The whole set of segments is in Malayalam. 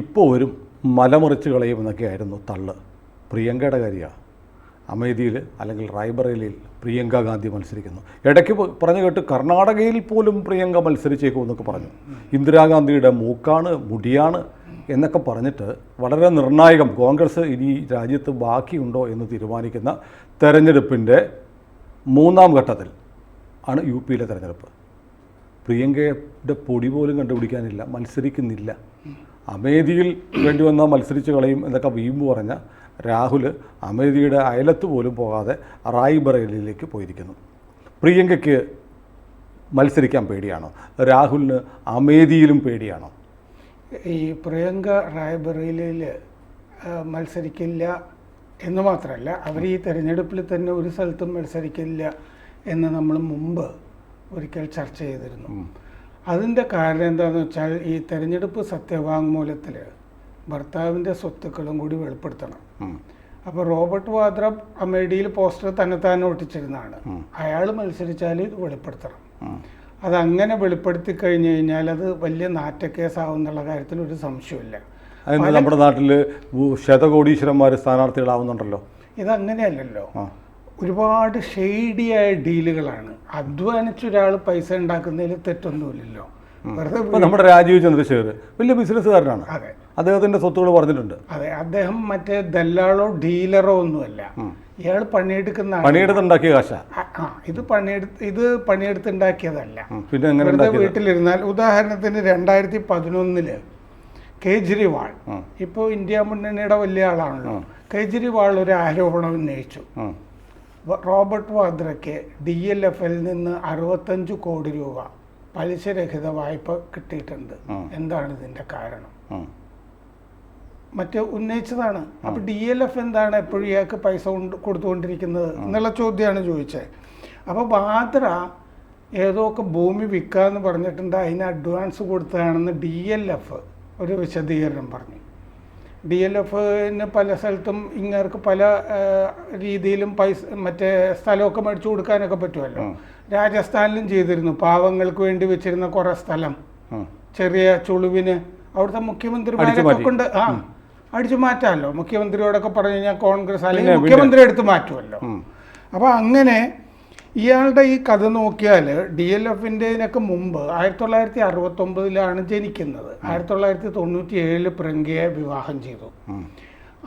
ഇപ്പോൾ വരും മലമുറിച്ച് കളയും എന്നൊക്കെയായിരുന്നു തള്ള്. പ്രിയങ്കയുടെ കാര്യമാണ് അമേധിയിൽ അല്ലെങ്കിൽ റായ്ബറേലിയിൽ പ്രിയങ്ക ഗാന്ധി മത്സരിക്കുന്നു. ഇടയ്ക്ക് പറഞ്ഞു കേട്ട് കർണാടകയിൽ പോലും പ്രിയങ്ക മത്സരിച്ചേക്കും എന്നൊക്കെ പറഞ്ഞു. ഇന്ദിരാഗാന്ധിയുടെ മൂക്കാണ് മുടിയാണ് എന്നൊക്കെ പറഞ്ഞിട്ട് വളരെ നിർണായകം കോൺഗ്രസ് ഇനി രാജ്യത്ത് ബാക്കിയുണ്ടോ എന്ന് തീരുമാനിക്കുന്ന തെരഞ്ഞെടുപ്പിന്റെ മൂന്നാം ഘട്ടത്തിൽ ആണ് യു പിയിലെ തെരഞ്ഞെടുപ്പ്. പ്രിയങ്കയുടെ പൊടി പോലും കണ്ടുപിടിക്കാനില്ല മത്സരിക്കുന്നില്ല. അമേധിയിൽ വേണ്ടി വന്നാൽ മത്സരിച്ച് കളയും എന്നൊക്കെ വീമ്പ് പറഞ്ഞ രാഹുൽ അമേധിയുടെ അയലത്ത് പോലും പോകാതെ റായ്ബറേലിയിലേക്ക് പോയിരിക്കുന്നു. പ്രിയങ്കയ്ക്ക് മത്സരിക്കാൻ പേടിയാണോ? രാഹുലിന് അമേധിയിലും പേടിയാണോ? ഈ പ്രിയങ്ക റായ്ബറേലിയിൽ മത്സരിക്കില്ല എന്ന് മാത്രമല്ല അവർ ഈ തെരഞ്ഞെടുപ്പിൽ തന്നെ ഒരു സ്ഥലത്തും മത്സരിക്കില്ല എന്ന് നമ്മൾ മുമ്പ് ഒരിക്കൽ ചർച്ച ചെയ്തിരുന്നു. അതിന്റെ കാരണം എന്താണെന്ന് വെച്ചാൽ ഈ തെരഞ്ഞെടുപ്പ് സത്യവാങ്മൂലത്തിൽ ഭർത്താവിന്റെ സ്വത്തുക്കളും കൂടി വെളിപ്പെടുത്തണം. അപ്പോൾ റോബർട്ട് വാദ്ര അമേഡിയിൽ പോസ്റ്റർ തന്നെ തന്നെ ഒട്ടിച്ചിരുന്നതാണ് അയാൾ മത്സരിച്ചാൽ ഇത് വെളിപ്പെടുത്തണം. അതങ്ങനെ വെളിപ്പെടുത്തി കഴിഞ്ഞു കഴിഞ്ഞാൽ അത് വലിയ നാറ്റക്കേസാവും എന്നുള്ള കാര്യത്തിൽ ഒരു സംശയമില്ല നമ്മുടെ നാട്ടിൽ ശതകോടീശ്വരന്മാർ സ്ഥാനാർത്ഥികളാവുന്നുണ്ടല്ലോ. ഇതങ്ങനെയല്ലല്ലോ. ഒരുപാട് ഷെയ്ഡിയായ ഡീലുകളാണ്. അധ്വാനിച്ച് ഒരാൾ പൈസ ഉണ്ടാക്കുന്നതിൽ തെറ്റൊന്നുമില്ലല്ലോ. വെറുതെ നമ്മുടെ രാജീവ് ചന്ദ്രശേഖർ വലിയ ബിസിനസ്സുകാരനാണ് അതെ. അദ്ദേഹത്തിന്റെ സ്വത്തുകൾ പറഞ്ഞിട്ടുണ്ട്. അതെ അദ്ദേഹം മറ്റേ ദല്ലാളോ ഡീലറോ ഒന്നുമല്ല. ഇയാൾ പണിയെടുക്കുന്ന. പണിയെടുത്തുണ്ടാക്കിയ കാശ? ഇത് പണിയെടുത്ത് ഇത് പണിയെടുത്തുണ്ടാക്കിയതല്ല. പിന്നെ വെറുതെ വീട്ടിലിരുന്നാൽ ഉദാഹരണത്തിന് രണ്ടായിരത്തി പതിനൊന്നിൽ കേജ്രിവാൾ. ഇപ്പോൾ ഇന്ത്യ മുന്നണിയുടെ വലിയ ആളാണല്ലോ. കേജ്രിവാൾ ഒരു ആരോപണം ഉന്നയിച്ചു. റോബർട്ട് വാദ്രയ്ക്ക് ഡി എൽ എഫ് എൽ നിന്ന് അറുപത്തഞ്ച് കോടി രൂപ പലിശരഹിത വായ്പ കിട്ടിയിട്ടുണ്ട്. എന്താണ് ഇതിന്റെ കാരണം. മറ്റേ ഉന്നയിച്ചതാണ്. അപ്പൊ ഡി എൽ എഫ് എന്താണ് എപ്പോഴും ഇയാൾക്ക് പൈസ കൊണ്ട് കൊടുത്തുകൊണ്ടിരിക്കുന്നത് എന്നുള്ള ചോദ്യമാണ് ചോദിച്ചത്. അപ്പൊ വാദ്ര ഏതോ ഒക്കെ ഭൂമി വിൽക്കാന്ന് പറഞ്ഞിട്ടുണ്ട് അതിന് അഡ്വാൻസ് കൊടുത്തതാണെന്ന് ഡി എൽ എഫ് ഒരു വിശദീകരണം പറഞ്ഞു. ഡി എൽ എഫിന് പല സ്ഥലത്തും ഇങ്ങേർക്ക് പല രീതിയിലും പൈസ മറ്റേ സ്ഥലമൊക്കെ മേടിച്ചു കൊടുക്കാനൊക്കെ പറ്റുമല്ലോ. രാജസ്ഥാനിലും ചെയ്തിരുന്നു. പാവങ്ങൾക്ക് വേണ്ടി വെച്ചിരുന്ന കുറെ സ്ഥലം. ചെറിയ ചുളിവിന് അവിടുത്തെ മുഖ്യമന്ത്രിമാരൊക്കെ കൊണ്ട് ആ അടിച്ചു മാറ്റാമല്ലോ. മുഖ്യമന്ത്രിയോടൊക്കെ പറഞ്ഞു കഴിഞ്ഞാൽ കോൺഗ്രസ് അല്ലെങ്കിൽ മുഖ്യമന്ത്രി എടുത്ത് മാറ്റുമല്ലോ. അപ്പൊ അപ്പോൾ അങ്ങനെ ഇയാളുടെ ഈ കഥ നോക്കിയാൽ ഡി എൽ എഫിന്റെതിനൊക്കെ മുമ്പ് ആയിരത്തി തൊള്ളായിരത്തി അറുപത്തൊമ്പതിലാണ് ജനിക്കുന്നത്. ആയിരത്തി തൊള്ളായിരത്തി തൊണ്ണൂറ്റി ഏഴിൽ പ്രിയങ്കയെ വിവാഹം ചെയ്തു.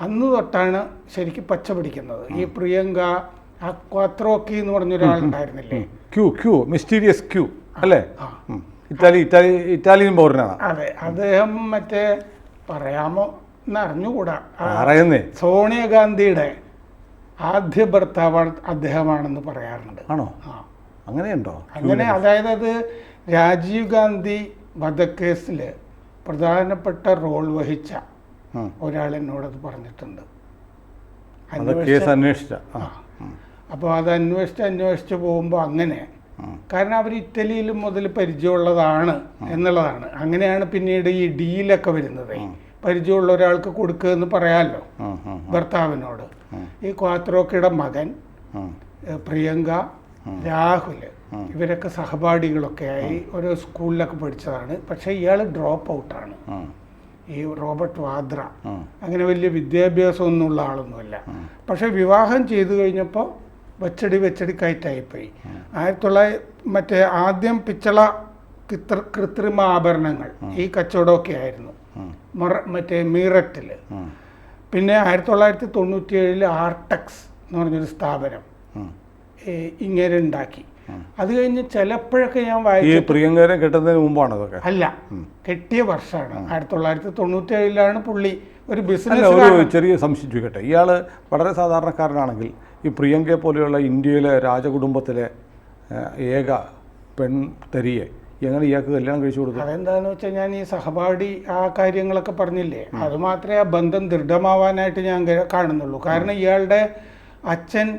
അന്ന് തൊട്ടാണ് ശരിക്കും പച്ച പിടിക്കുന്നത്. ഈ പ്രിയങ്ക അക്വാത്രോക്കി എന്ന് പറഞ്ഞൊരാളുണ്ടായിരുന്നില്ലേ ക്യൂ ക്യൂ മിസ്റ്റീരിയസ് ക്യൂ അല്ലേ? ഇറ്റാലി ഇറ്റാലി ഇറ്റാലിയൻ പൗരനാണ് അതെ അദ്ദേഹം മറ്റേ പറയാമോ എന്നറിഞ്ഞുകൂടാ. സോണിയാഗാന്ധിയുടെ ആദ്യ ഭർത്താവ് അദ്ദേഹമാണെന്ന് പറയാറുണ്ട്. ആണോ? ആ. അങ്ങനെയുണ്ടോ? അങ്ങനെ അതായത് അത് രാജീവ് ഗാന്ധി വധക്കേസിൽ പ്രധാനപ്പെട്ട റോൾ വഹിച്ച. ഒരാൾ എന്നോടത് പറഞ്ഞിട്ടുണ്ട്. കേസ് അന്വേഷിച്ച. അപ്പോൾ അത് അന്വേഷിച്ച് അന്വേഷിച്ച് പോകുമ്പോൾ അങ്ങനെ കാരണം അവർ ഇറ്റലിയിൽ മുതൽ പരിചയമുള്ളതാണ് എന്നുള്ളതാണ്. അങ്ങനെയാണ് പിന്നീട് ഈ ഡീലൊക്കെ വരുന്നത്. പരിചയമുള്ള ഒരാൾക്ക് കൊടുക്കുക എന്ന് പറയാമല്ലോ. ഭർത്താവിനോട്. ഈ ക്വാത്രോക്കയുടെ മകൻ പ്രിയങ്ക രാഹുൽ ഇവരൊക്കെ സഹപാഠികളൊക്കെ ആയി ഒരു സ്കൂളിലൊക്കെ പഠിച്ചതാണ്. പക്ഷേ ഇയാൾ ഡ്രോപ്പ് ഔട്ടാണ്. ഈ റോബർട്ട് വാദ്ര. അങ്ങനെ വലിയ വിദ്യാഭ്യാസം ഒന്നുമുള്ള ആളൊന്നുമല്ല പക്ഷെ വിവാഹം ചെയ്തു കഴിഞ്ഞപ്പോൾ വെച്ചടി വെച്ചടി കയറ്റായിപ്പോയി. ആയിരത്തി തൊള്ളായിരത്തി മറ്റേ ആദ്യം പിച്ചള കൃത്ര കൃത്രിമ ആഭരണങ്ങൾ ഈ കച്ചവടമൊക്കെ ആയിരുന്നു. മറ മൊറ മറ്റേ മീററ്റിൽ. പിന്നെ ആയിരത്തി തൊള്ളായിരത്തി തൊണ്ണൂറ്റി ഏഴിൽ ആർടെക്സ് എന്ന് പറഞ്ഞൊരു സ്ഥാപനം ഇങ്ങനെ ഉണ്ടാക്കി. അത് കഴിഞ്ഞ് ചിലപ്പോഴൊക്കെ ഞാൻ വായിച്ചു പ്രിയങ്കരെ കിട്ടുന്നതിന് മുമ്പാണ് അതൊക്കെ? അല്ല കെട്ടിയ വർഷമാണ്. ആയിരത്തി തൊള്ളായിരത്തി തൊണ്ണൂറ്റി ഏഴിലാണ് പുള്ളി ഒരു ബിസിനസ് ഒരു ചെറിയ സംശയം ചോദിക്കട്ടെ ഇയാൾ വളരെ സാധാരണക്കാരനാണെങ്കിൽ ഈ പ്രിയങ്കയെ പോലെയുള്ള ഇന്ത്യയിലെ രാജകുടുംബത്തിലെ ഏക പെൺ തരിയെ എങ്ങനെ ഇയാൾക്ക് കല്യാണം കഴിച്ചു കൊടുക്കും. അതെന്താന്ന് വെച്ചാൽ ഞാൻ ഈ സഹപാഠി ആ കാര്യങ്ങളൊക്കെ പറഞ്ഞില്ലേ? അത് മാത്രമേ ആ ബന്ധം ദൃഢമാവാനായിട്ട് ഞാൻ കാണുന്നുള്ളൂ. കാരണം ഇയാളുടെ അച്ഛൻ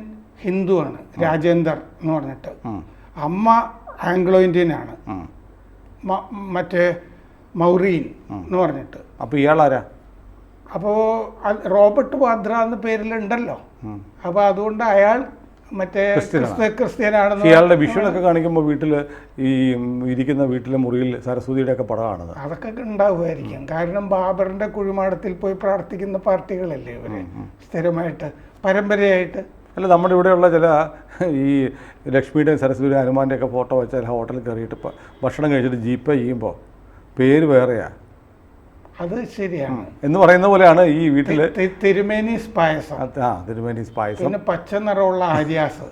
ഹിന്ദുവാണ് രാജേന്ദർ എന്ന് പറഞ്ഞിട്ട്. അമ്മ ആംഗ്ലോ ഇന്ത്യൻ ആണ് മറ്റേ മൗറീൻ എന്ന് പറഞ്ഞിട്ട്. അപ്പോൾ ഇയാളാരാ? അപ്പോൾ റോബർട്ട് വാദ്ര എന്ന പേരിലുണ്ടല്ലോ. അപ്പൊ അപ്പോൾ അതുകൊണ്ട് അയാൾ മറ്റേ ക്രിസ്ത്യനാണ്. ക്രിസ്ത്യ- ക്രിസ്ത്യനാണെന്ന് ഇയാളുടെ വിഷുവിനൊക്കെ കാണിക്കുമ്പോൾ വീട്ടിൽ ഈ ഇരിക്കുന്ന വീട്ടിലെ മുറിയിൽ സരസ്വതിയുടെ ഒക്കെ പടമാണത് അതൊക്കെ ഉണ്ടാവുമായിരിക്കും. കാരണം ബാബറിന്റെ കുഴിമാടത്തിൽ പോയി പ്രാർത്ഥിക്കുന്ന പാർട്ടികളല്ലേ ഇവർ? സ്ഥിരമായിട്ട് പരമ്പരയായിട്ട്. അല്ല നമ്മുടെ ഇവിടെയുള്ള ചില ഈ ലക്ഷ്മിയുടെയും സരസ്വതിയുടെയും ഹനുമാന്റെ ഒക്കെ ഫോട്ടോ വെച്ചാൽ ഹോട്ടലിൽ കയറിയിട്ട് ഭക്ഷണം കഴിച്ചിട്ട് ജീപ്പേ ചെയ്യുമ്പോൾ പേര് വേറെയാ. അത് ശരിയാണ്. എന്ന് പറയുന്ന പോലെയാണ് ഈ വീട്ടിൽ തിരുമേനീസ് പായസം. ആ പായസം. പിന്നെ പച്ച നിറമുള്ള ആര്യാസ്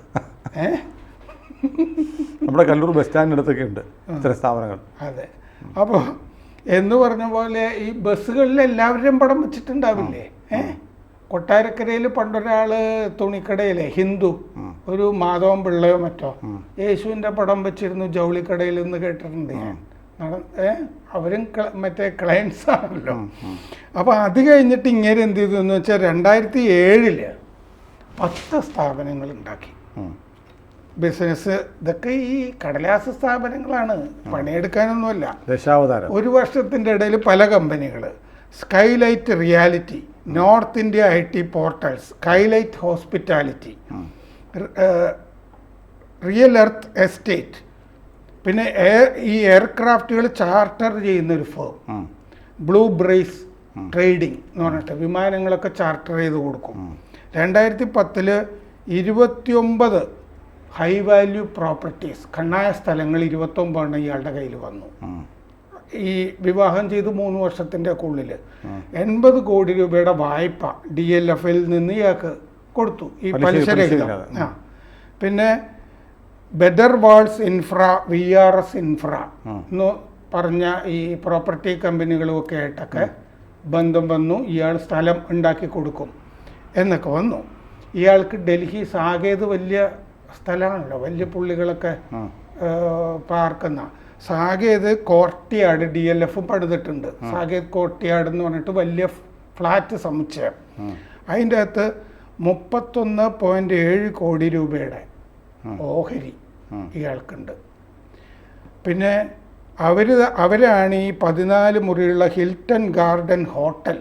നമ്മുടെ കല്ലൂർ ബസ് സ്റ്റാൻഡിനടുത്തൊക്കെ ഉണ്ട് ഇത്തരം സ്ഥാപനങ്ങൾ. അതെ. അപ്പോൾ എന്ന് പറഞ്ഞ പോലെ ഈ ബസ്സുകളിൽ എല്ലാവരും പടം വെച്ചിട്ടുണ്ടാവില്ലേ? കൊട്ടാരക്കരയിൽ പണ്ടൊരാൾ തുണിക്കടയിലെ ഹിന്ദു ഒരു മാധവൻ പിള്ളയോ മറ്റോ യേശുവിന്റെ പടം വെച്ചിരുന്നു ജൗളിക്കടയിൽ എന്ന് കേട്ടിട്ടുണ്ട് ഞാൻ. അവരും മറ്റേ ക്ലയൻസ് ആണല്ലോ. അപ്പോൾ അത് കഴിഞ്ഞിട്ട് ഇങ്ങനെ എന്ത് ചെയ്തു എന്ന് വെച്ചാൽ രണ്ടായിരത്തി ഏഴിൽ പത്ത് സ്ഥാപനങ്ങൾ ഉണ്ടാക്കി. ബിസിനസ് ഇതൊക്കെ ഈ കടലാസ സ്ഥാപനങ്ങളാണ്. പണിയെടുക്കാനൊന്നുമല്ല. ദശാവതാരം. ഒരു വർഷത്തിന്റെ ഇടയിൽ പല കമ്പനികൾ Skylight Realty North India I T portal Skylight Hospitality Real Earth Estate പിന്നെ എയർ ഈ എയർക്രാഫ്റ്റുകൾ ചാർട്ടർ ചെയ്യുന്ന ഒരു ഫേം ബ്ലൂ ബ്രേസ് ട്രേഡിംഗ് എന്ന് പറഞ്ഞിട്ട് വിമാനങ്ങളൊക്കെ ചാർട്ടർ ചെയ്ത് കൊടുക്കും. രണ്ടായിരത്തി പത്തിൽ ഇരുപത്തിയൊമ്പത് ഹൈ വാല്യൂ പ്രോപ്പർട്ടീസ് കണ്ണായ സ്ഥലങ്ങൾ ഇരുപത്തൊമ്പതെണ്ണം ഇയാളുടെ കയ്യിൽ വന്നു. ഈ വിവാഹം ചെയ്ത് മൂന്ന് വർഷത്തിന്റെ ഒക്കെ ഉള്ളിൽ എൺപത് കോടി രൂപയുടെ വായ്പ ഡി എൽ എഫിൽ നിന്ന് ഇയാൾക്ക് കൊടുത്തു. ഈ പലിശ- രഹിതം പിന്നെ ബെദർ walls infra V R S infra എന്ന് പറഞ്ഞ ഈ പ്രോപ്പർട്ടി കമ്പനികളുമൊക്കെ ആയിട്ടൊക്കെ ബന്ധം വന്നു. ഇയാൾ സ്ഥലം ഉണ്ടാക്കി കൊടുക്കും എന്നൊക്കെ വന്നു. ഇയാൾക്ക് ഡൽഹി സാകേത് വലിയ സ്ഥലമാണല്ലോ. വലിയ പുള്ളികളൊക്കെ പാർക്കുന്ന. സാകേത് കോർട്ടിയാട് ഡി എൽ എഫും പണിതിട്ടുണ്ട്. സാകേത് കോർട്ടിയാട് എന്ന് പറഞ്ഞിട്ട് വലിയ ഫ്ലാറ്റ് സമുച്ചയം. അതിന്റെ അകത്ത് മുപ്പത്തൊന്ന് പോയിന്റ് ഏഴ് കോടി രൂപയുടെ ഓഹരി ഇയാൾക്കുണ്ട്. പിന്നെ അവർ അവരാണ് ഈ പതിനാല് മുറിയുള്ള ഹിൽട്ടൺ ഗാർഡൻ ഹോട്ടൽ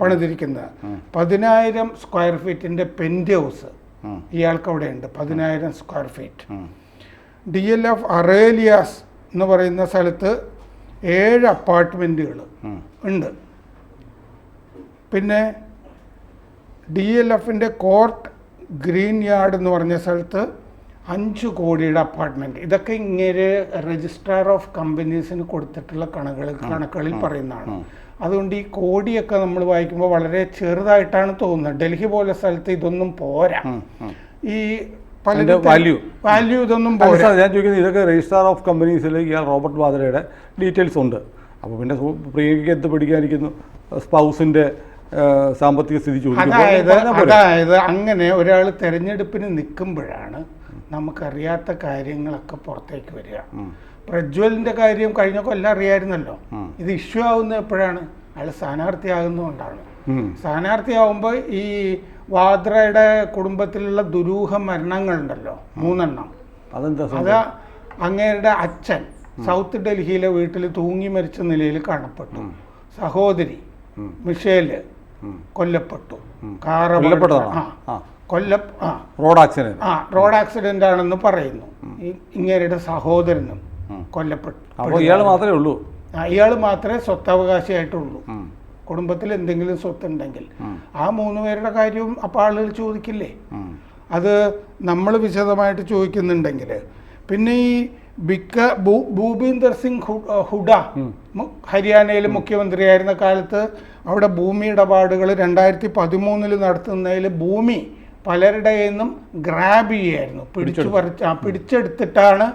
പണിതിരിക്കുന്നത്. പതിനായിരം സ്ക്വയർ ഫീറ്റിന്റെ പെന്റ് ഹൗസ്. ഇയാൾക്ക് അവിടെ ഉണ്ട് പതിനായിരം square feet. D L F Aralias എന്ന് പറയുന്ന സ്ഥലത്ത് ഏഴ് അപ്പാർട്ട്മെന്റുകൾ ഉണ്ട്. പിന്നെ ഡി എൽ എഫിന്റെ കോർട്ട് ഗ്രീൻ യാർഡ് എന്ന് പറഞ്ഞ സ്ഥലത്ത് അഞ്ച് കോടിയുടെ അപ്പാർട്ട്മെന്റ് ഇതൊക്കെ ഇങ്ങനെ രജിസ്ട്രാർ ഓഫ് കമ്പനീസിന് കൊടുത്തിട്ടുള്ള കണക്കുകൾ കണക്കുകളിൽ പറയുന്നതാണ്. അതുകൊണ്ട് ഈ കോടിയൊക്കെ നമ്മൾ വായിക്കുമ്പോൾ വളരെ ചെറുതായിട്ടാണ് തോന്നുന്നത്. ഡൽഹി പോലെ സ്ഥലത്ത് ഇതൊന്നും പോരാ. ഈ അതിന്റെ വാല്യൂ ഇതൊന്നും പോരാ. ഞാൻ ചോദിക്കുന്നത് ഇതൊക്കെ രജിസ്ട്രാർ ഓഫ് കമ്പനീസിൽ ഇയാൾ റോബർട്ട് വാദ്രയുടെ ഡീറ്റെയിൽസ് ഉണ്ട്. അപ്പോൾ പിന്നെ പ്രിയങ്കയ്ക്ക് എന്ത് പിടിക്കാനിരിക്കുന്നു സ്പൗസിന്റെ സാമ്പത്തിക സ്ഥിതി ചോദിക്കും അതായത് അതായത് അങ്ങനെ ഒരാൾ തെരഞ്ഞെടുപ്പിന് നിൽക്കുമ്പോഴാണ് നമുക്കറിയാത്ത കാര്യങ്ങളൊക്കെ പുറത്തേക്ക് വരിക. പ്രജ്വലിന്റെ കാര്യം കഴിഞ്ഞ കൊല്ലം അറിയായിരുന്നല്ലോ. ഇത് ഇഷ്യൂ ആവുന്നത് എപ്പോഴാണ്? അയാൾ സ്ഥാനാർത്ഥിയാകുന്നതുകൊണ്ടാണ്. സ്ഥാനാർത്ഥിയാവുമ്പോൾ ഈ വാദ്രയുടെ കുടുംബത്തിലുള്ള ദുരൂഹ മരണങ്ങളുണ്ടല്ലോ മൂന്നെണ്ണം. അതെന്താ അത് അങ്ങേരുടെ അച്ഛൻ സൗത്ത് ഡൽഹിയിലെ വീട്ടിൽ തൂങ്ങി മരിച്ച നിലയിൽ കാണപ്പെട്ടു. സഹോദരി. മിഷേൽ. കൊല്ലപ്പെട്ടു. ഉം. കൊല്ലപ്പെട്ടതാണോ? ആ. കൊല്ല റോഡ് ആക്സിഡന്റ് ആ റോഡ് ആക്സിഡന്റ് ആണെന്ന് പറയുന്നു. ഇങ്ങേരുടെ സഹോദരനും. കൊല്ലപ്പെട്ടു അപ്പോൾ ഇയാൾ മാത്രമേ ഉള്ളൂ. ഇയാൾ മാത്രമേ സ്വത്തവകാശിയായിട്ടുള്ളൂ. കുടുംബത്തിൽ എന്തെങ്കിലും സ്വത്ത് ഉണ്ടെങ്കിൽ ആ മൂന്ന് പേരുടെ കാര്യവും അപ്പോൾ ആളുകൾ ചോദിക്കില്ലേ? അത് നമ്മൾ വിശദമായിട്ട് ചോദിക്കുന്നുണ്ടെങ്കിൽ പിന്നെ ഈ ബിക്ക ഭൂ- ഭൂപീന്ദർ സിംഗ് ഹുഡ ഹരിയാനയിൽ മുഖ്യമന്ത്രിയായിരുന്ന കാലത്ത് അവിടെ ഭൂമി ഇടപാടുകൾ രണ്ടായിരത്തി പതിമൂന്നിൽ നടത്തുന്നതിൽ ഭൂമി പലരുടെ നിന്നും ഗ്രാബ് ചെയ്യായിരുന്നു. പിടിച്ചു പറിച്ച് ആ പിടിച്ചെടുത്തിട്ടാണ്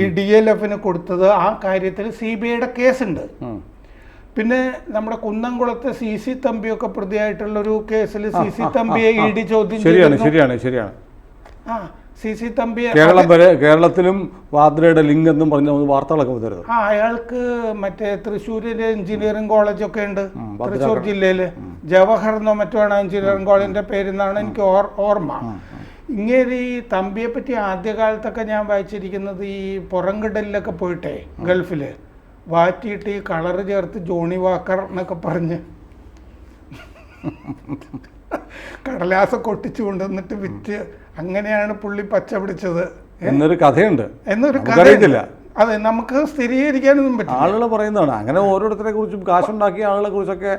ഈ ഡി എൽ എഫിന് കൊടുത്തത്. ആ കാര്യത്തിൽ സി ബി ഐയുടെ കേസുണ്ട്. പിന്നെ നമ്മുടെ കുന്നംകുളത്തെ സി സി തമ്പിയൊക്കെ പ്രതിയായിട്ടുള്ള ഒരു കേസിൽ സി സി തമ്പിയെ ഇ ഡി ചോദ്യം ശരിയാണ് ശരിയാണ് ശരിയാണ്. ആ സി സി തമ്പിയെ കേരളം വരെ കേരളത്തിലും വാദ്രയുടെ ലിങ്ക് എന്നും പറഞ്ഞ വാർത്തകളൊക്കെ ആ അയാൾക്ക് മറ്റേ തൃശ്ശൂരിലെ എഞ്ചിനീയറിംഗ് കോളേജൊക്കെ ഉണ്ട്. തൃശ്ശൂർ ജില്ലയിൽ ജവഹർ എന്നോ മറ്റോ ആണ് എഞ്ചിനീയറിംഗ് കോളേജിന്റെ പേരെന്നാണ് എനിക്ക് ഓർമ്മ. ഇങ്ങനെ ഈ തമ്പിയെ പറ്റി ആദ്യകാലത്തൊക്കെ ഞാൻ വായിച്ചിരിക്കുന്നത് ഈ പുറംകിടലിലൊക്കെ പോയിട്ടേ ഗൾഫിൽ. വാറ്റിയിട്ട് ഈ കളറ് ചേർത്ത് ജോണി വാക്കർ എന്നൊക്കെ പറഞ്ഞ് കടലാസ കൊട്ടിച്ചു കൊണ്ടുവന്നിട്ട് വിറ്റ് അങ്ങനെയാണ് പുള്ളി പച്ച പിടിച്ചത്. എന്നൊരു കഥയുണ്ട്. എന്നൊരു കഥ നമുക്കറിയത്തില്ല. അതെ നമുക്ക് സ്ഥിരീകരിക്കാനൊന്നും പറ്റില്ല. ആളുകൾ പറയുന്നതാണ്. അങ്ങനെ ഓരോരുത്തരെ കുറിച്ചും കാശുണ്ടാക്കിയ ആളുകളെ കുറിച്ചൊക്കെ.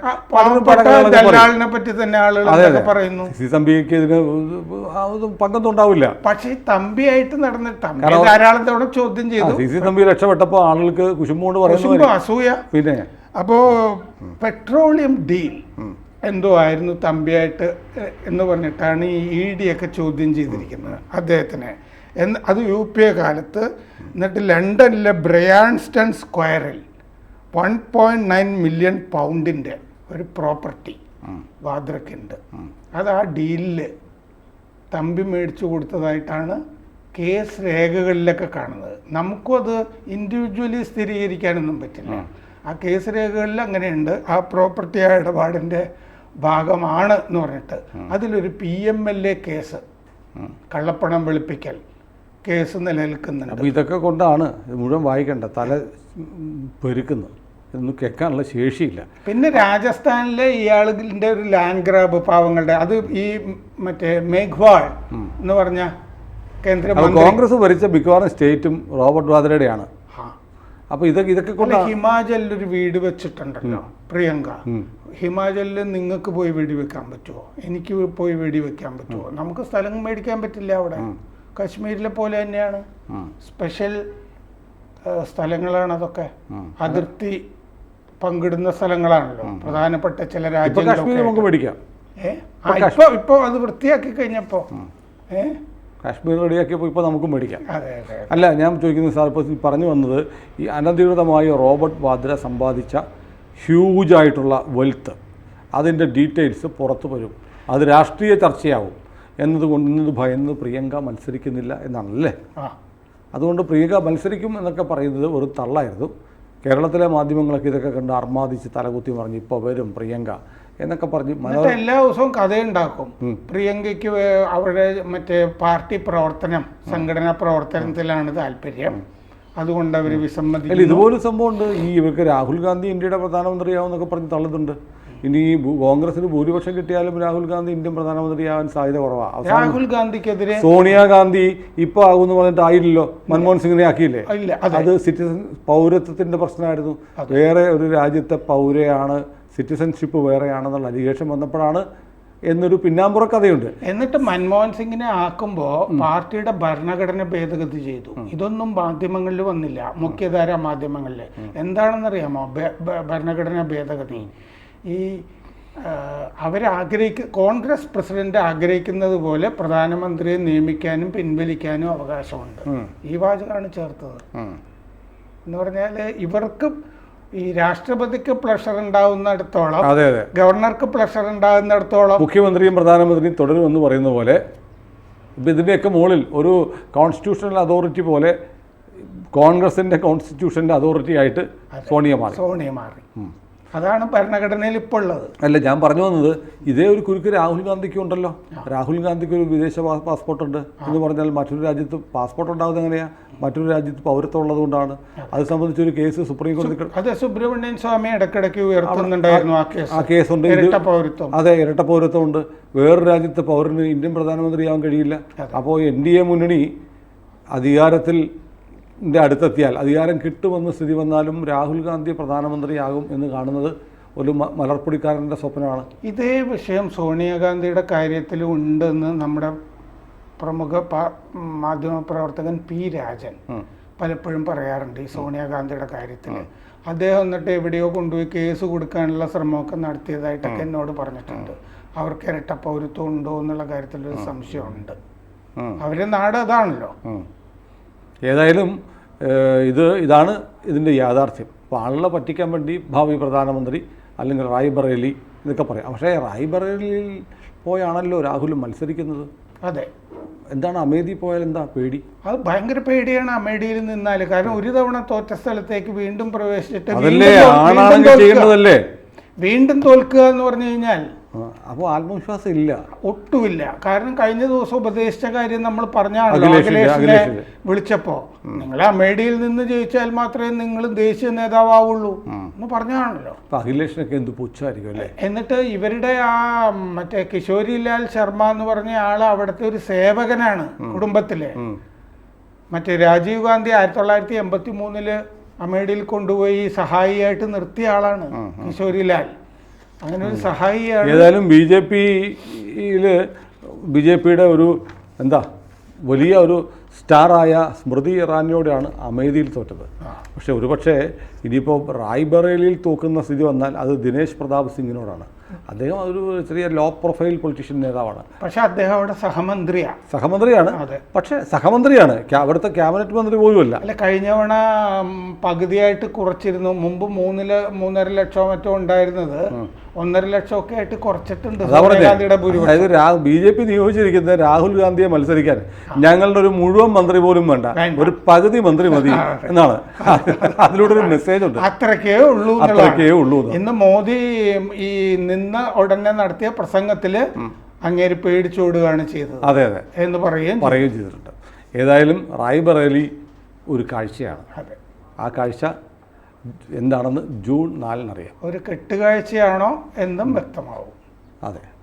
ദല്ലാളിനെ പറ്റി തന്നെ ആളുകൾ പറയുന്നു. സി തമ്പിക്ക് ഇതിന് പങ്കൊന്നും ഉണ്ടാവില്ല പക്ഷേ തമ്പിയായിട്ട് നടന്ന തമ്പി ധാരാളം തവണ ചോദ്യം ചെയ്തു. സി സി തമ്പി രക്ഷപ്പെട്ടപ്പോൾ ആളുകൾക്ക് കുശുമ്പോണ്ട് പറയുന്നു അസൂയ. പിന്നെ? അപ്പോ പെട്രോളിയം ഡീൽ എന്തോ ആയിരുന്നു തമ്പിയായിട്ട് എന്ന് പറഞ്ഞിട്ടാണ് ഈ ഇ ഡി ഒക്കെ ചോദ്യം ചെയ്തിരിക്കുന്നത്. അദ്ദേഹത്തിനെ. എന്ന് അത് യു പി എ കാലത്ത് എന്നിട്ട് ലണ്ടനിലെ ബ്രയാൻസ്റ്റൺ സ്ക്വയറിൽ വൺ പോയിന്റ് നയൻ മില്യൺ പൗണ്ടിന്റെ ഒരു പ്രോപ്പർട്ടി വാദ്രക്കുണ്ട്. അത് ആ ഡീലിൽ തമ്പി മേടിച്ചു കൊടുത്തതായിട്ടാണ് കേസ് രേഖകളിലൊക്കെ കാണുന്നത്. നമുക്കും അത് ഇൻഡിവിജ്വലി സ്ഥിരീകരിക്കാനൊന്നും പറ്റില്ല. ആ കേസ് രേഖകളിൽ അങ്ങനെയുണ്ട്. ആ പ്രോപ്പർട്ടി ആ ഇടപാടിന്റെ ഭാഗമാണ് എന്ന് പറഞ്ഞിട്ട് അതിലൊരു P M L A case കള്ളപ്പണം വെളുപ്പിക്കൽ. കേസ് നിലനിൽക്കുന്നുണ്ട്. അപ്പോൾ ഇതൊക്കെ കൊണ്ടാണ് ഇത് മുഴുവൻ വായിക്കേണ്ട. തല പെരുക്കുന്നത് ഇതൊന്നും കേൾക്കാനുള്ള ശേഷിയില്ല. പിന്നെ രാജസ്ഥാനിലെ ഇയാളിന്റെ ഒരു ലാൻഡ് ഗ്രാബ് പാവങ്ങളുടെ അത് ഈ മറ്റേ മേഘ്വാൾ എന്ന് പറഞ്ഞ കേന്ദ്ര കോൺഗ്രസ് ഭരിച്ച മിക്കവാറും സ്റ്റേറ്റും റോബർട്ട് വാദ്രയുടെയാണ്. അപ്പോൾ ഇതൊക്കെ ഇതൊക്കെ കൊണ്ട് ഹിമാചലിൽ ഒരു വീട് വെച്ചിട്ടുണ്ടല്ലോ പ്രിയങ്ക. ഹിമാചലിൽ നിങ്ങൾക്ക് പോയി വീട് വെക്കാൻ പറ്റുമോ എനിക്ക് പോയി വീട് വെക്കാൻ പറ്റുമോ നമുക്ക് സ്ഥലം മേടിക്കാൻ പറ്റില്ല അവിടെ. കാശ്മീരിലെ പോലെ തന്നെയാണ്. സ്പെഷ്യൽ സ്ഥലങ്ങളാണ് അതൊക്കെ. അതിർത്തി പങ്കിടുന്ന സ്ഥലങ്ങളാണല്ലോ. പ്രധാനപ്പെട്ട ചില രാജ്യങ്ങൾ നമുക്ക് മേടിക്കാം ഇപ്പൊ ഇപ്പൊ അത് വൃത്തിയാക്കി കഴിഞ്ഞപ്പോ. കാശ്മീർ റെഡിയാക്കിയപ്പോൾ ഇപ്പോൾ നമുക്ക് മേടിക്കാം അല്ല ഞാൻ ചോദിക്കുന്നത് സാർ ഇപ്പോൾ പറഞ്ഞു വന്നത് ഈ അനധികൃതമായി റോബർട്ട് വാദ്ര സമ്പാദിച്ച ഹ്യൂജായിട്ടുള്ള വെൽത്ത് അതിന്റെ ഡീറ്റെയിൽസ് പുറത്തു വരും. അത് രാഷ്ട്രീയ ചർച്ചയാവും. എന്നതുകൊണ്ട് ഇന്നത് ഭയന്ന് പ്രിയങ്ക മത്സരിക്കുന്നില്ല എന്നാണല്ലേ? അതുകൊണ്ട് പ്രിയങ്ക മത്സരിക്കും എന്നൊക്കെ പറയുന്നത് ഒരു തള്ളായിരുന്നു. കേരളത്തിലെ മാധ്യമങ്ങളൊക്കെ ഇതൊക്കെ കണ്ട് അർമാദിച്ച് തലകുത്തി പറഞ്ഞ് ഇപ്പോൾ വരും പ്രിയങ്ക എന്നൊക്കെ പറഞ്ഞ് എല്ലാ ദിവസവും കഥയുണ്ടാക്കും. പ്രിയങ്കയ്ക്ക് അവരുടെ മറ്റേ പാർട്ടി പ്രവർത്തനം സംഘടനാ പ്രവർത്തനത്തിലാണ് താല്പര്യം. അതുകൊണ്ട് അവർ വിസമ്മതി ഇതുപോലെ സംഭവമുണ്ട്. ഈ ഇവർക്ക് രാഹുൽ ഗാന്ധി ഇന്ത്യയുടെ പ്രധാനമന്ത്രിയാവും എന്നൊക്കെ പറഞ്ഞ് തള്ളുന്നുണ്ട്. ഇനി കോൺഗ്രസിന് ഭൂരിപക്ഷം കിട്ടിയാലും രാഹുൽ ഗാന്ധി ഇന്ത്യൻ പ്രധാനമന്ത്രിയാവാൻ സാധ്യത കുറവാണ് രാഹുൽ ഗാന്ധിക്കെതിരെ സോണിയാഗാന്ധി ഇപ്പൊ ആകുമെന്ന് പറഞ്ഞിട്ട് ആയില്ലല്ലോ? മൻമോഹൻ സിംഗിനെ ആക്കിയില്ലേ? അത്. സിറ്റിസൺ പൗരത്വത്തിന്റെ പ്രശ്നമായിരുന്നു. വേറെ ഒരു രാജ്യത്തെ പൗരയാണ് സിറ്റിസൺഷിപ്പ് വേറെയാണെന്നുള്ള അലിഗേഷൻ വന്നപ്പോഴാണ് എന്നൊരു പിന്നാമ്പുറ കഥയുണ്ട്. എന്നിട്ട് മൻമോഹൻ സിംഗിനെ ആക്കുമ്പോൾ പാർട്ടിയുടെ ഭരണഘടന ഭേദഗതി ചെയ്തു. ഇതൊന്നും മാധ്യമങ്ങളിൽ വന്നില്ല. മുഖ്യധാര മാധ്യമങ്ങളിൽ എന്താണെന്നറിയാമോ? ഭരണഘടനാ ഭേദഗതി. ഈ അവർ അവരാഗ്രഹിക്ക കോൺഗ്രസ് പ്രസിഡന്റ് ആഗ്രഹിക്കുന്നത് പോലെ പ്രധാനമന്ത്രിയെ നിയമിക്കാനും പിൻവലിക്കാനും അവകാശമുണ്ട്. ഈ വാചകമാണ് ചേർത്തത്. എന്ന് പറഞ്ഞാൽ ഇവർക്ക് ഈ രാഷ്ട്രപതിക്ക് പ്ലഷർ ഉണ്ടാവുന്നിടത്തോളം അതെ അതെ. ഗവർണർക്ക് പ്ലഷർ ഉണ്ടാകുന്നിടത്തോളം മുഖ്യമന്ത്രിയും പ്രധാനമന്ത്രിയും തുടരുമെന്ന് പറയുന്ന പോലെ ഇപ്പം ഇതിന്റെയൊക്കെ മുകളിൽ ഒരു കോൺസ്റ്റിറ്റ്യൂഷണൽ അതോറിറ്റി പോലെ കോൺഗ്രസിന്റെ കോൺസ്റ്റിറ്റ്യൂഷന്റെ അതോറിറ്റി ആയിട്ട് സോണിയ മാറി. സോണിയ മാറി. അതാണ് ഭരണഘടനയിൽ ഇപ്പോൾ ഉള്ളത്. അല്ല ഞാൻ പറഞ്ഞു വന്നത് ഇതേ ഒരു കുരുക്ക് രാഹുൽ ഗാന്ധിക്ക് ഉണ്ടല്ലോ. രാഹുൽ ഗാന്ധിക്ക് ഒരു വിദേശ പാസ്പോർട്ട് ഉണ്ട് എന്ന് പറഞ്ഞാൽ മറ്റൊരു രാജ്യത്ത് പാസ്പോർട്ട് ഉണ്ടാകുന്നത് എങ്ങനെയാ? മറ്റൊരു രാജ്യത്ത് പൗരത്വം ഉള്ളത് കൊണ്ടാണ്. അത് സംബന്ധിച്ചൊരു കേസ് സുപ്രീം കോടതി അതെ സുബ്രഹ്മണ്യൻ സ്വാമി ഇടയ്ക്കിടയ്ക്ക് ഉയർത്തുന്നുണ്ടായിരുന്നു ആ ആ കേസ് ഉണ്ട് അതെ ഇരട്ട പൗരത്വം. അതെ ഇരട്ട പൗരത്വമുണ്ട്. വേറൊരു രാജ്യത്തെ പൗരന് ഇന്ത്യൻ പ്രധാനമന്ത്രിയാവാൻ കഴിയില്ല. അപ്പോൾ എൻ ഡി എ മുന്നണി അധികാരത്തിൽ അടുത്തെത്തിയാൽ അധികാരം കിട്ടുമെന്ന് സ്ഥിതി വന്നാലും രാഹുൽ ഗാന്ധി പ്രധാനമന്ത്രിയാകും എന്ന് കാണുന്നത് ഒരു മലർപ്പൊടിക്കാരന്റെ സ്വപ്നമാണ്. ഇതേ വിഷയം സോണിയാഗാന്ധിയുടെ കാര്യത്തിലും ഉണ്ടെന്ന് നമ്മുടെ പ്രമുഖ മാധ്യമപ്രവർത്തകൻ മാധ്യമ പ്രവർത്തകൻ പി രാജൻ പലപ്പോഴും പറയാറുണ്ട് ഈ സോണിയാഗാന്ധിയുടെ കാര്യത്തിൽ അദ്ദേഹം എന്നിട്ട് എവിടെയോ കൊണ്ടുപോയി കേസ് കൊടുക്കാനുള്ള ശ്രമമൊക്കെ നടത്തിയതായിട്ടൊക്കെ എന്നോട് പറഞ്ഞിട്ടുണ്ട്. അവർക്ക് ഇരട്ട പൗരത്വം ഉണ്ടോ എന്നുള്ള കാര്യത്തിൽ ഒരു സംശയമുണ്ട്. അവരെ അവരുടെ നാട് അതാണല്ലോ. ഏതായാലും ഇത് ഇതാണ് ഇതിന്റെ യാഥാർത്ഥ്യം. അപ്പോൾ ആളുകളെ പറ്റിക്കാൻ വേണ്ടി ഭാവി പ്രധാനമന്ത്രി അല്ലെങ്കിൽ റായ്ബറേലി എന്നൊക്കെ പറയാം. പക്ഷേ റായ്ബറേലിയിൽ പോയാണല്ലോ രാഹുൽ മത്സരിക്കുന്നത്. അതെ. എന്താണ് അമേധി പോയാൽ എന്താ പേടി? അത് ഭയങ്കര പേടിയാണ് അമേഠിയിൽ നിന്നാൽ കാരണം ഒരു തവണ തോറ്റ സ്ഥലത്തേക്ക് വീണ്ടും പ്രവേശിച്ചിട്ട് വീണ്ടും തോൽക്കുക എന്ന് പറഞ്ഞു കഴിഞ്ഞാൽ അപ്പോൾ ആത്മവിശ്വാസം ഇല്ല ഒട്ടുമില്ല. കാരണം കഴിഞ്ഞ ദിവസം ഉപദേശിച്ച കാര്യം നമ്മൾ പറഞ്ഞാണല്ലോ അഖിലേഷിനെ വിളിച്ചപ്പോൾ വിളിച്ചപ്പോ. നിങ്ങൾ അമേഠിയിൽ നിന്ന് ജയിച്ചാൽ മാത്രമേ നിങ്ങൾ ദേശീയ നേതാവുള്ളൂ എന്ന് പറഞ്ഞാണല്ലോ. അഖിലേഷിനൊക്കെ എന്ത് പുച്ഛമായിരിക്കും അല്ലേ? എന്നിട്ട് ഇവരുടെ ആ മറ്റേ കിഷോരിലാൽ ശർമ്മ എന്ന് പറഞ്ഞ ആൾ അവിടുത്തെ ഒരു സേവകനാണ് കുടുംബത്തിലെ. മറ്റേ രാജീവ് ഗാന്ധി ആയിരത്തി തൊള്ളായിരത്തി എൺപത്തി മൂന്നിൽ അമേഠിയിൽ കൊണ്ടുപോയി സഹായിയായിട്ട് നിർത്തിയ ആളാണ് കിഷോരിലാൽ. അങ്ങനെ ഒരു സഹായിയാണ് ഏതായാലും ബി ജെ പിയിൽ ബി ജെ പിയുടെ ഒരു എന്താ വലിയ ഒരു സ്റ്റാറായ സ്മൃതി ഇറാനിയോടെയാണ് അമേദിയിൽ തോറ്റത്. പക്ഷേ ഒരുപക്ഷേ ഇനിയിപ്പോൾ റായ്ബറേലിയിൽ തോക്കുന്ന സ്ഥിതി വന്നാൽ അത് ദിനേശ് പ്രതാപ് സിംഗിനോടാണ്. അദ്ദേഹം ഒരു ചെറിയ ലോ പ്രൊഫൈൽ പൊളിറ്റീഷ്യൻ നേതാവാണ്. പക്ഷേ അദ്ദേഹം അവിടെ സഹമന്ത്രിയാണ്. സഹമന്ത്രിയാണ്. പക്ഷേ സഹമന്ത്രിയാണ്. അവിടുത്തെ ക്യാബിനറ്റ് മന്ത്രി പോലുമല്ല അല്ല. കഴിഞ്ഞ തവണ പകുതിയായിട്ട് കുറച്ചിരുന്നു. മുമ്പ് മൂന്നിൽ മൂന്നര ലക്ഷം മറ്റോ ഉണ്ടായിരുന്നത്. ഒന്നര ലക്ഷം ഒക്കെ ആയിട്ട് കുറച്ചിട്ടുണ്ട്. അതായത് ബി ജെ പി നിയോഗിച്ചിരിക്കുന്ന രാഹുൽ ഗാന്ധിയെ മത്സരിക്കാൻ. ഞങ്ങളുടെ ഒരു മുഴുവൻ മന്ത്രി പോലും വേണ്ട. ഒരു പകുതി മന്ത്രി മതി എന്നാണ്. അതിലൂടെ ഒരു മെസ്സേജ് ഉണ്ട്. അത്രക്കേ ഉള്ളൂ അത്രക്കേ. ഉള്ളൂ ഇന്ന് മോദി ഈ നിന്ന ഉടനെ നടത്തിയ പ്രസംഗത്തിൽ അങ്ങേര് പേടിച്ചോടുകയാണ് ചെയ്തത് അതെ അതെ. എന്ന് പറയുകയും. പറയുകയും ചെയ്തിട്ടുണ്ട്. ഏതായാലും റായ്ബറേലി ഒരു കാഴ്ചയാണ്. ആ കാഴ്ച എന്താണെന്ന് ജൂൺ നാലിനറിയാം ഒരു കെട്ടുകാഴ്ചയാണോ എന്നും വ്യക്തമാവും. അതെ.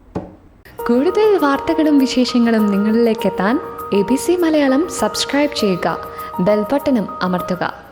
കൂടുതൽ വാർത്തകളും വിശേഷങ്ങളും നിങ്ങളിലേക്ക് എത്താൻ A B C Malayalam subscribe ചെയ്യുക. ബെൽബട്ടനും അമർത്തുക.